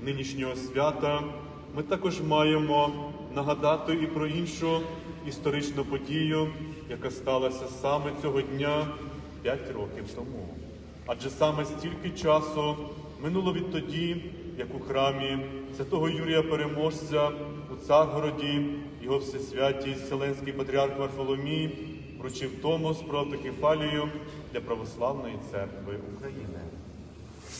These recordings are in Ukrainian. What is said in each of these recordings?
нинішнього свята ми також маємо нагадати і про іншу історичну подію, яка сталася саме цього дня 5 років тому. Адже саме стільки часу минуло відтоді, як у храмі святого Юрія Переможця у Царгороді його всесвятість Вселенський патріарх Варфоломій вручив Томос про автокефалію для православної церкви України.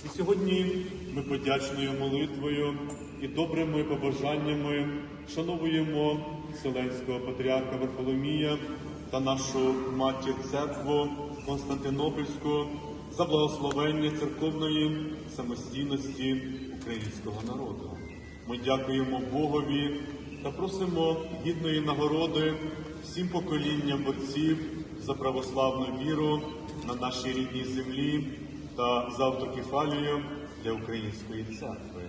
І сьогодні ми подячною молитвою і добрими побажаннями шановуємо Вселенського патріарха Варфоломія та нашу матір церкву Константинопольську за благословення церковної самостійності українського народу. Ми дякуємо Богові та просимо гідної нагороди всім поколінням борців за православну віру на нашій рідній землі та за автокефалію для української церкви.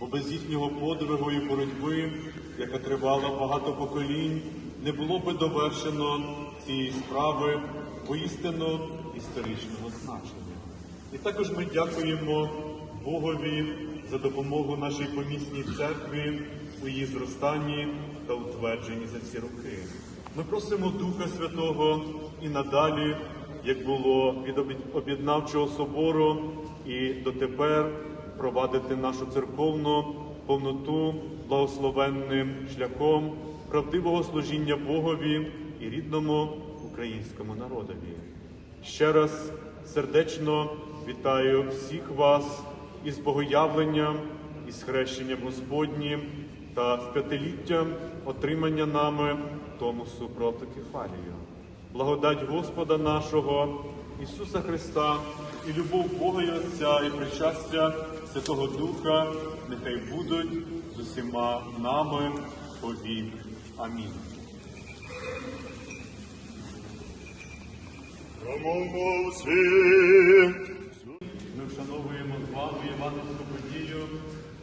Бо без їхнього подвигу і боротьби, яка тривала багато поколінь, не було би довершено цієї справи воістину історичного значення. І також ми дякуємо Богові за допомогу нашій помісній церкві у її зростанні та утвердженні за ці роки. Ми просимо Духа Святого і надалі, як було від об'єднавчого собору і дотепер провадити нашу церковну повноту благословенним шляхом правдивого служіння Богові і рідному українському народові. Ще раз сердечно вітаю всіх вас із богоявленням, із хрещенням Господнім та з п'ятиліттям отримання нами Томосу про автокефалію. Благодать Господа нашого, Ісуса Христа і любов Бога і Отця і причастя Святого Духа нехай будуть з усіма нами повік. Амінь. Ми вшановуємо з вами Івановську подію,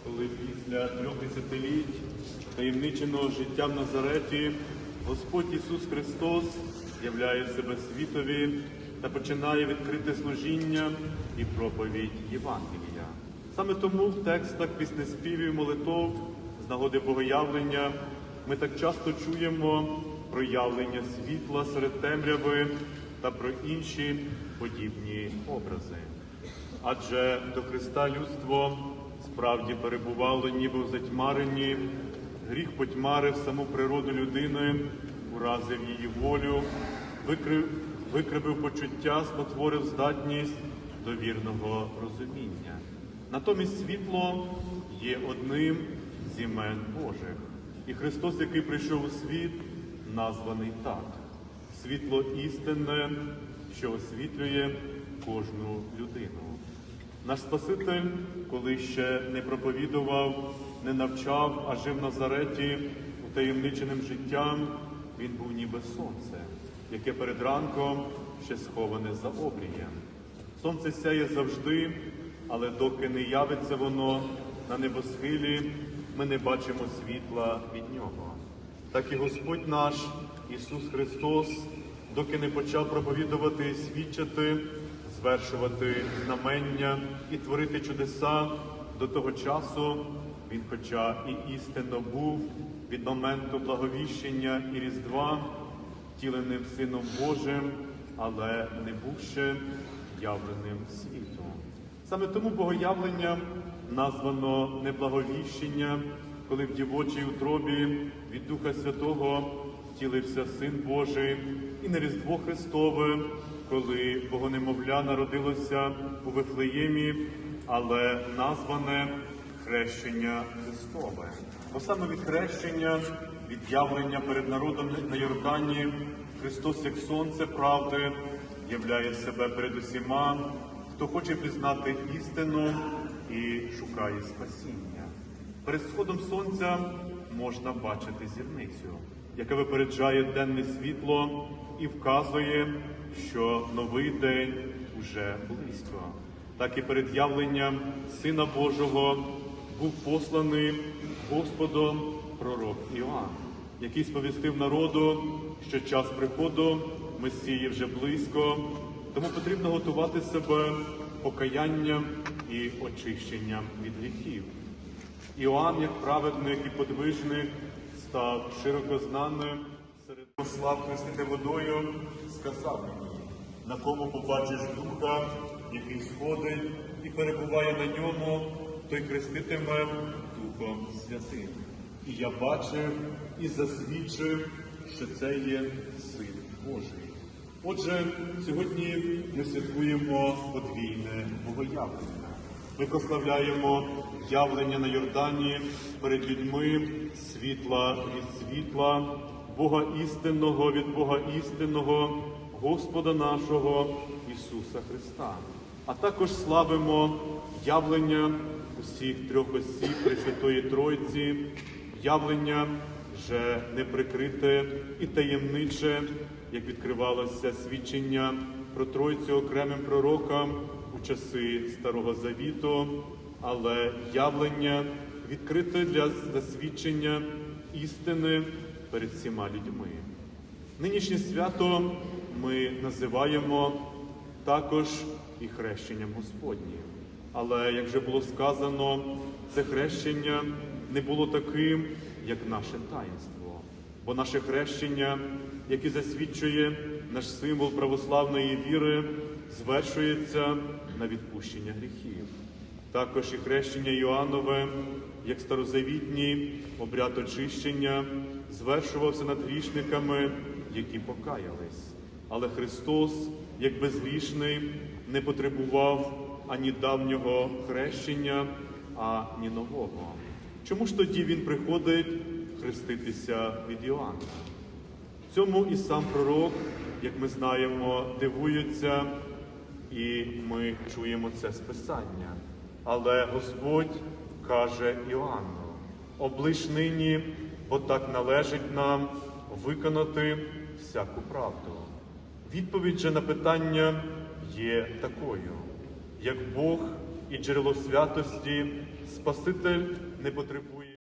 коли після трьох десятиліть таємниченого життя в Назареті Господь Ісус Христос являє себе світові та починає відкрите служіння і проповідь Євангелія. Саме тому в текстах піснеспівів молитов з нагоди Богоявлення ми так часто чуємо проявлення світла серед темряви та про інші подібні образи. Адже до Христа людство справді перебувало ніби в затьмаренні, гріх потьмарив саму природу людини, уразив її волю, викрив, викривив почуття, спотворив здатність до вірного розуміння. Натомість світло є одним з імен Божих. І Христос, який прийшов у світ, названий так світло істинне, що освітлює кожну людину. Наш Спаситель, коли ще не проповідував, не навчав, а жив в Назареті утаємниченим життям, він був ніби сонце, яке перед ранком ще сховане за обрієм. Сонце сяє завжди, але доки не явиться воно на небосхилі, ми не бачимо світла від нього. Так і Господь наш Ісус Христос, доки не почав проповідувати і свідчити, звершувати знамення і творити чудеса до того часу, Він, хоча і істинно був від моменту благовіщення і Різдва, втіленим Сином Божим, але не був ще явленим світу. Саме тому богоявлення названо неблаговіщення, коли в дівочій утробі від Духа Святого втілився Син Божий, і на Різдво Христове, коли Богонемовля народилося у Вифлеємі, але назване хрещення Христове. Бо саме від хрещення, від явлення перед народом на Йордані, Христос, як сонце правди, являє себе перед усіма, хто хоче пізнати істину і шукає спасіння. Перед сходом сонця можна бачити зірницю, яка випереджає денне світло і вказує, що новий день уже близько. Так і перед явленням Сина Божого був посланий Господом пророк Іоанн, який сповістив народу, що час приходу Месії вже близько, тому потрібно готувати себе покаянням і очищенням від гріхів. Іоанн, як праведник і подвижник, став широко знаним серед послав хрестити водою, сказав мені, на кому побачиш духа, який сходить і перебуває на ньому, той хреститиме Духом Святим. І я бачив і засвідчив, що це є Син Божий. Отже, сьогодні ми святкуємо подвійне богоявлення. Ми прославляємо явлення на Йордані перед людьми світла від світла, Бога істинного від Бога істинного, Господа нашого Ісуса Христа. А також славимо явлення усіх трьох осіб Пресвятої Тройці, явлення вже неприкрите і таємниче, як відкривалося свідчення про Тройцю окремим пророкам у часи Старого Завіту, але явлення відкрите для засвідчення істини перед всіма людьми. Нинішнє свято ми називаємо також і хрещенням Господнім. Але, як вже було сказано, це хрещення не було таким, як наше таїнство. Бо наше хрещення, яке засвідчує наш символ православної віри, звершується на відпущення гріхів. Також і хрещення Йоаннове, як старозавітній обряд очищення, звершувався над грішниками, які покаялись. Але Христос, як безгрішний, не потребував ані давнього хрещення, ані нового. Чому ж тоді Він приходить хреститися від Іоанна? Цьому і сам пророк, як ми знаємо, дивується, і ми чуємо це з Писання. Але Господь каже Іоанну, облиш нині, бо так належить нам виконати всяку правду. Відповідь же на питання є такою: як Бог і джерело святості, Спаситель не потребує.